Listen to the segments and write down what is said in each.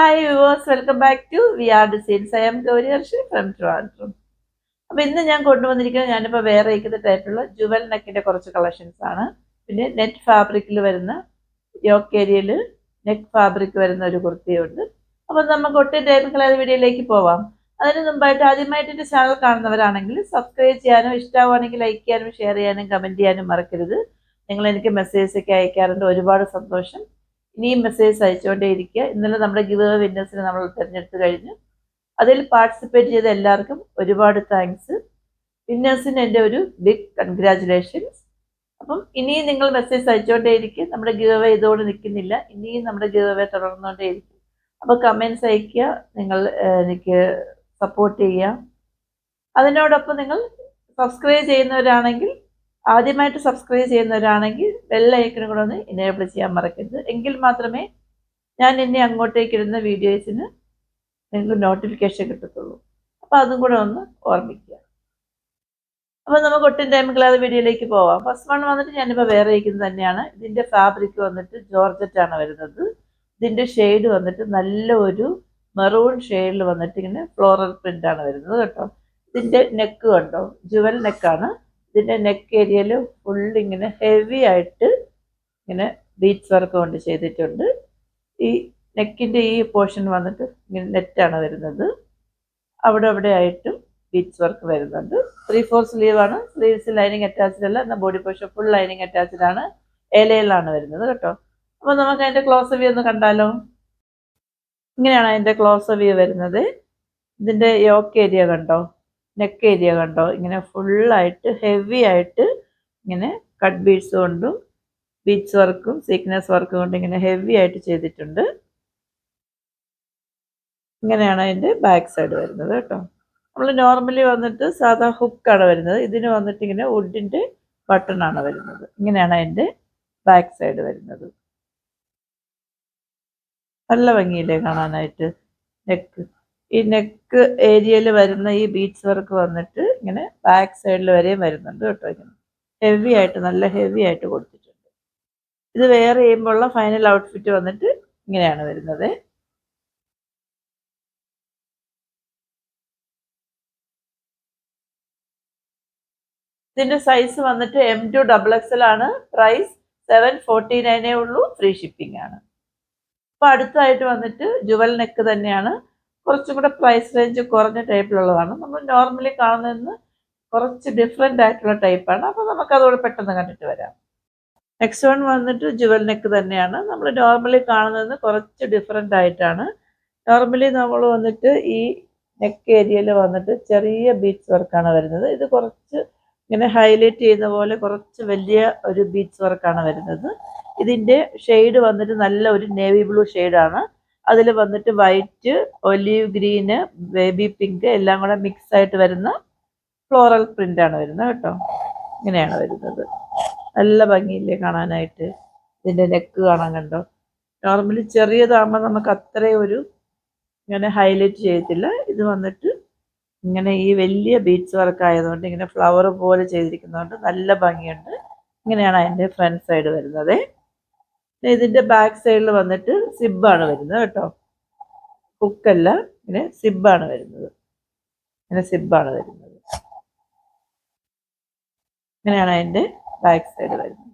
Hi viewers welcome back to V R designs I'm Gowri Harshi from Trivandrum അപ്പോൾ ഇന്ന് ഞാൻ കൊണ്ടുവന്നിരിക്കുന്നത് ഞാനിപ്പോൾ വേറെ ഇരിക്കുന്ന ടൈപ്പിലുള്ള ജുവൽ നെക്കിന്റെ കുറച്ച് കളക്ഷൻസ് ആണ്. പിന്നെ നെറ്റ് ഫാബ്രിക്കിൽ വരുന്ന യോക്ക് ഏരിയയിൽ നെക്ക് ഫാബ്രിക് വരുന്ന ഒരു കുർത്തിയുണ്ട്. അപ്പോൾ നമുക്ക് ഒട്ടും ടൈം കളർ വീഡിയോയിലേക്ക് പോവാം. അതിന് മുമ്പായിട്ട് ആദ്യമായിട്ട് എന്റെ ചാനൽ കാണുന്നവരാണെങ്കിൽ സബ്സ്ക്രൈബ് ചെയ്യാനും ഇഷ്ടമാവുകയാണെങ്കിൽ ലൈക്ക് ചെയ്യാനും ഷെയർ ചെയ്യാനും കമന്റ് ചെയ്യാനും മറക്കരുത്. നിങ്ങൾ എനിക്ക് മെസ്സേജ് ഒക്കെ അയക്കാറുണ്ട്. ഒരുപാട് സന്തോഷം. ഇനിയും മെസ്സേജ് അയച്ചുകൊണ്ടേ ഇരിക്കുക. ഇന്നലെ നമ്മുടെ ഗിവ് വിന്നേഴ്സിനെ നമ്മൾ തിരഞ്ഞെടുത്ത് കഴിഞ്ഞു. അതിൽ പാർട്ടിസിപ്പേറ്റ് ചെയ്ത എല്ലാവർക്കും ഒരുപാട് താങ്ക്സ് വിന്നേഴ്സിന് എന്റെ ഒരു ബിഗ് കൺഗ്രാചുലേഷൻസ് അപ്പം ഇനിയും നിങ്ങൾ മെസ്സേജ് അയച്ചുകൊണ്ടേ ഇരിക്കുക. നമ്മുടെ ഗിവ് അവേ ഇതോടെ നിൽക്കുന്നില്ല. ഇനിയും നമ്മുടെ ഗിവ് അവേ തുടർന്നുകൊണ്ടേ ഇരിക്കും. അപ്പോൾ കമൻസ് അയക്കുക. നിങ്ങൾ എനിക്ക് സപ്പോർട്ട് ചെയ്യുക. അതിനോടൊപ്പം നിങ്ങൾ സബ്സ്ക്രൈബ് ചെയ്യുന്നവരാണെങ്കിൽ ആദ്യമായിട്ട് സബ്സ്ക്രൈബ് ചെയ്യുന്നവരാണെങ്കിൽ ബെൽ ഐക്കണും കൂടെ ഒന്ന് ഇനേബിൾ ചെയ്യാൻ മറക്കരുത്. എങ്കിൽ മാത്രമേ ഞാൻ ഇനി അങ്ങോട്ടേക്ക് ഇടുന്ന വീഡിയോസിന് നിങ്ങൾക്ക് നോട്ടിഫിക്കേഷൻ കിട്ടത്തുള്ളൂ. അപ്പോൾ അതും കൂടെ ഒന്ന് ഓർമ്മിക്കുക. അപ്പോൾ നമുക്ക് ഒട്ടും ടൈം കളയാതെ വീഡിയോയിലേക്ക് പോവാം. ഫസ്റ്റ് വൺ വന്നിട്ട് ഞാനിപ്പോൾ വേറെ ഇരിക്കുന്നത് തന്നെയാണ്. ഇതിന്റെ ഫാബ്രിക് വന്നിട്ട് ജോർജറ്റ് ആണ് വരുന്നത്. ഇതിന്റെ ഷെയ്ഡ് വന്നിട്ട് നല്ല ഒരു മെറൂൺ ഷെയ്ഡിൽ വന്നിട്ട് ഇങ്ങനെ ഫ്ലോറൽ പ്രിന്റ് ആണ് വരുന്നത് കേട്ടോ. ഇതിന്റെ നെക്ക് കണ്ടോ? ജുവൽ നെക്കാണ് ഇതിന്റെ നെക്ക് ഏരിയയിൽ ഫുൾ ഇങ്ങനെ ഹെവി ആയിട്ട് ഇങ്ങനെ ബീച്ച് വർക്ക് കൊണ്ട് ചെയ്തിട്ടുണ്ട്. ഈ നെക്കിന്റെ ഈ പോർഷൻ വന്നിട്ട് ഇങ്ങനെ നെറ്റാണ് വരുന്നത്. അവിടെ അവിടെ ആയിട്ടും ബീച്ച് വർക്ക് വരുന്നുണ്ട്. ത്രീ ഫോർ സ്ലീവ് ആണ്. സ്ലീവ്സ് ലൈനിങ് അറ്റാച്ച്ഡ് അല്ല. എന്നാൽ body portion full lining attached ആണ്. ഏലയിലാണ് വരുന്നത് കേട്ടോ. അപ്പോൾ നമുക്ക് അതിന്റെ ക്ലോസ് വ്യൂ ഒന്ന് കണ്ടാലോ? ഇങ്ങനെയാണ് അതിന്റെ ക്ലോസ് വ്യൂ വരുന്നത്. ഇതിന്റെ യോക്ക് ഏരിയ കണ്ടോ? നെക്ക് ഏരിയ കണ്ടോ? ഇങ്ങനെ ഫുള്ളായിട്ട് ഹെവി ആയിട്ട് ഇങ്ങനെ കട്ട് ബീഡ്സ് കൊണ്ടും ബീഡ്സ് വർക്കും സീക്നസ് വർക്കും കൊണ്ട് ഇങ്ങനെ ഹെവി ആയിട്ട് ചെയ്തിട്ടുണ്ട്. ഇങ്ങനെയാണ് അതിന്റെ ബാക്ക് സൈഡ് വരുന്നത് കേട്ടോ. നമ്മൾ നോർമലി വന്നിട്ട് സാധാ ഹുക്കാണ് വരുന്നത്. ഇതിന് വന്നിട്ട് ഇങ്ങനെ വുഡിന്റെ ബട്ടണാണ് വരുന്നത്. ഇങ്ങനെയാണ് അതിന്റെ ബാക്ക് സൈഡ് വരുന്നത്. നല്ല ഭംഗിയില്ലേ കാണാനായിട്ട്? നെക്ക് ഈ നെക്ക് ഏരിയയിൽ വരുന്ന ഈ ബീഡ്സ് വർക്ക് വന്നിട്ട് ഇങ്ങനെ ബാക്ക് സൈഡിൽ വരെയും വരുന്നുണ്ട് കേട്ടോ ഇങ്ങനെ. ഹെവി ആയിട്ട് നല്ല ഹെവി ആയിട്ട് കൊടുത്തിട്ടുണ്ട്. ഇത് വെയർ ചെയ്യുമ്പോഴുള്ള ഫൈനൽ ഔട്ട്ഫിറ്റ് വന്നിട്ട് ഇങ്ങനെയാണ് വരുന്നത്. ഇതിന്റെ സൈസ് വന്നിട്ട് എം ടു ഡബിൾ എക്സൽ ആണ്. പ്രൈസ് സെവൻ ഫോർട്ടി നയനേ ഉള്ളൂ. ഫ്രീ ഷിപ്പിംഗ് ആണ്. അപ്പൊ അടുത്തായിട്ട് വന്നിട്ട് ജുവൽ നെക്ക് തന്നെയാണ്. കുറച്ചും കൂടെ പ്രൈസ് റേഞ്ച് കുറഞ്ഞ ടൈപ്പിലുള്ളതാണ് നമ്മൾ നോർമലി കാണുന്നതെന്ന് കുറച്ച് ഡിഫറെന്റ് ആയിട്ടുള്ള ടൈപ്പാണ് അപ്പോൾ നമുക്കതോട് പെട്ടെന്ന് കണ്ടിട്ട് വരാം. നെക്സ്റ്റ് വൺ വന്നിട്ട് ജുവൽ നെക്ക് തന്നെയാണ്. നമ്മൾ നോർമലി കാണുന്നതെന്ന് കുറച്ച് ഡിഫറെന്റ് ആയിട്ടാണ്. നോർമലി നമ്മൾ വന്നിട്ട് ഈ നെക്ക് ഏരിയയിൽ വന്നിട്ട് ചെറിയ ബീച്ച് വർക്കാണ് വരുന്നത്. ഇത് കുറച്ച് ഇങ്ങനെ ഹൈലൈറ്റ് ചെയ്യുന്ന പോലെ കുറച്ച് വലിയ ഒരു ബീച്ച് വർക്കാണ് വരുന്നത്. ഇതിന്റെ ഷെയ്ഡ് വന്നിട്ട് നല്ല ഒരു നേവി ബ്ലൂ ഷെയ്ഡാണ് അതിൽ വന്നിട്ട് white olive green baby pink എല്ലാം കൂടെ മിക്സ് ആയിട്ട് വരുന്ന ഫ്ലോറൽ പ്രിന്റ് ആണ് വരുന്നത് കേട്ടോ. ഇങ്ങനെയാണ് വരുന്നത്. നല്ല ഭംഗിയില്ലേ കാണാനായിട്ട്. ഇതിന്റെ നെക്ക് കാണാൻ കണ്ടോ? നോർമലി ചെറിയതാകുമ്പോൾ നമുക്ക് അത്രയും ഒരു ഇങ്ങനെ ഹൈലൈറ്റ് ചെയ്യത്തില്ല. ഇത് വന്നിട്ട് ഇങ്ങനെ ഈ വലിയ ബീഡ്സ് വർക്ക് ആയതുകൊണ്ട് ഇങ്ങനെ ഫ്ലവർ പോലെ ചെയ്തിരിക്കുന്നതുകൊണ്ട് നല്ല ഭംഗിയുണ്ട്. ഇങ്ങനെയാണ് അതിന്റെ ഫ്രണ്ട് സൈഡ് വരുന്നത്. ഇതിന്റെ ബാക്ക് സൈഡിൽ വന്നിട്ട് സിബാണ് വരുന്നത് കേട്ടോ. ഹുക്കല്ല ഇങ്ങനെ സിബാണ് വരുന്നത്. ഇങ്ങനെ സിബാണ് വരുന്നത്. ഇങ്ങനെയാണ് അതിന്റെ ബാക്ക് സൈഡ് വരുന്നത്.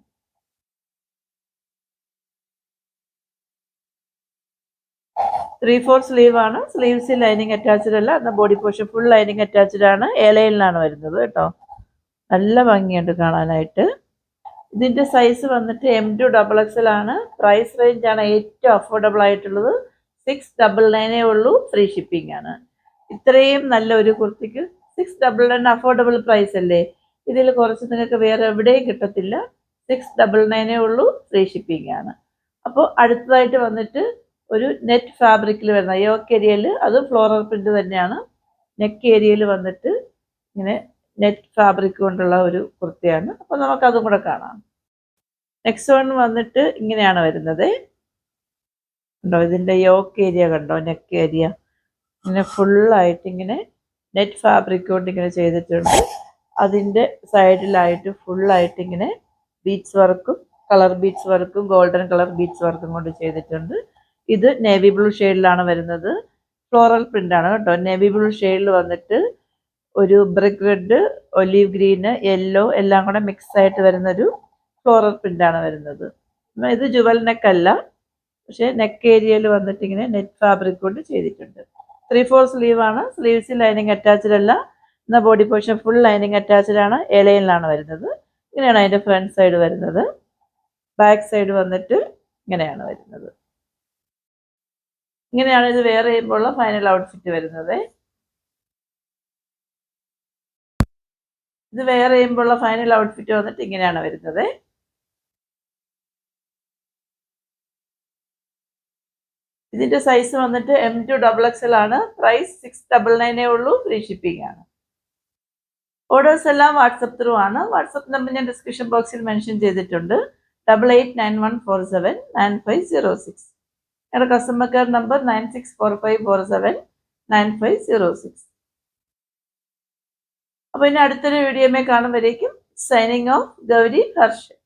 ത്രീ ഫോർ സ്ലീവ് ആണ്. സ്ലീവ്സിൽ ലൈനിങ് അറ്റാച്ച്ഡ് അല്ല എന്നാൽ body portion full lining attached ആണ്. ഏലയിലാണ് വരുന്നത് കേട്ടോ. നല്ല ഭംഗിയുണ്ട് കാണാനായിട്ട്. ഇതിന്റെ സൈസ് വന്നിട്ട് എം ടു ഡബിൾ എക്സൽ ആണ്. പ്രൈസ് റേഞ്ച് ആണ് ഏറ്റവും അഫോർഡബിൾ ആയിട്ടുള്ളത്. സിക്സ് ഡബിൾ നയനേ ഉള്ളൂ. ഫ്രീ ഷിപ്പിംഗ് ആണ്. ഇത്രയും നല്ല ഒരു കുർത്തിക്ക് six double nine affordable price അല്ലേ? ഇതിൽ കുറച്ച് നിങ്ങൾക്ക് വേറെ എവിടെയും കിട്ടത്തില്ല. സിക്സ് ഡബിൾ നയനേ ഉള്ളൂ. ഫ്രീ ഷിപ്പിംഗ് ആണ്. അപ്പോൾ അടുത്തതായിട്ട് വന്നിട്ട് ഒരു നെറ്റ് ഫാബ്രിക്കിൽ വരുന്ന യോക്ക് ഏരിയയിൽ അത് ഫ്ലോറൽ പ്രിന്റ് തന്നെയാണ്. നെക്ക് ഏരിയയിൽ വന്നിട്ട് ഇങ്ങനെ നെറ്റ് ഫാബ്രിക് കൊണ്ടുള്ള ഒരു കുർത്തിയാണ്. അപ്പോൾ നമുക്കതും കൂടെ കാണാം. നെക്സ്റ്റ് വൺ വന്നിട്ട് ഇങ്ങനെയാണ് വരുന്നത്. കണ്ടോ ഇതിന്റെ യോക്ക് ഏരിയ കണ്ടോ നെക്ക് ഏരിയ ഇങ്ങനെ ഫുള്ളായിട്ട് ഇങ്ങനെ നെറ്റ് ഫാബ്രിക് കൊണ്ട് ഇങ്ങനെ ചെയ്തിട്ടുണ്ട്. അതിന്റെ സൈഡിലായിട്ട് ഫുള്ളായിട്ട് ഇങ്ങനെ ബീഡ്സ് വർക്കും കളർ ബീഡ്സ് വർക്കും ഗോൾഡൻ കളർ ബീഡ്സ് വർക്കും കൊണ്ട് ചെയ്തിട്ടുണ്ട്. ഇത് നേവി ബ്ലൂ ഷെയ്ഡിലാണ് വരുന്നത്. ഫ്ലോറൽ ആണ് കേട്ടോ. നേവി ബ്ലൂ ഷെയ്ഡിൽ വന്നിട്ട് ഒരു brick red olive green yellow എല്ലാം കൂടെ മിക്സ് ആയിട്ട് വരുന്ന ഒരു ഫ്ലോറൽ പ്രിന്റാണ് വരുന്നത്. ഇത് ജുവൽ നെക്ക് അല്ല. പക്ഷേ നെക്ക് ഏരിയയിൽ വന്നിട്ട് ഇങ്ങനെ നെറ്റ് ഫാബ്രിക് കൊണ്ട് ചെയ്തിട്ടുണ്ട്. ത്രീ ഫോർ സ്ലീവ് ആണ്. സ്ലീവ്സിൽ ലൈനിങ് അറ്റാച്ച്ഡ് അല്ല. എന്നാൽ body portion full lining attached ആണ്. എലയിലാണ് വരുന്നത്. ഇങ്ങനെയാണ് അതിന്റെ ഫ്രണ്ട് സൈഡ് വരുന്നത്. ബാക്ക് സൈഡ് വന്നിട്ട് ഇങ്ങനെയാണ് വരുന്നത്. ഇങ്ങനെയാണ് ഇത് വേറെ ചെയ്യുമ്പോൾ ഫൈനൽ ഔട്ട്ഫിറ്റ് വരുന്നത്. ഇത് വെയർ ചെയ്യുമ്പോഴുള്ള ഫൈനൽ ഔട്ട്ഫിറ്റ് വന്നിട്ട് ഇങ്ങനെയാണ് വരുന്നത്. ഇതിന്റെ സൈസ് വന്നിട്ട് M to double X L ആണ്. പ്രൈസ് സിക്സ് ഡബിൾ നയനേ ഉള്ളൂ. ഫ്രീ ഷിപ്പിംഗ് ആണ്. ഓർഡേഴ്സ് എല്ലാം വാട്സപ്പ് ത്രൂ ആണ്. വാട്സപ്പ് നമ്പർ ഞാൻ ഡിസ്ക്രിപ്ഷൻ ബോക്സിൽ മെൻഷൻ ചെയ്തിട്ടുണ്ട്. Double eight nine one four seven nine five zero six ഞങ്ങളുടെ customer care number nine six four five four seven nine five zero six അപ്പോൾ ഇനി അടുത്തൊരു വീഡിയോമേ കാണുമ്പോഴേക്കും സൈനിങ് ഓഫ് ഗൗരി ഹർഷൻ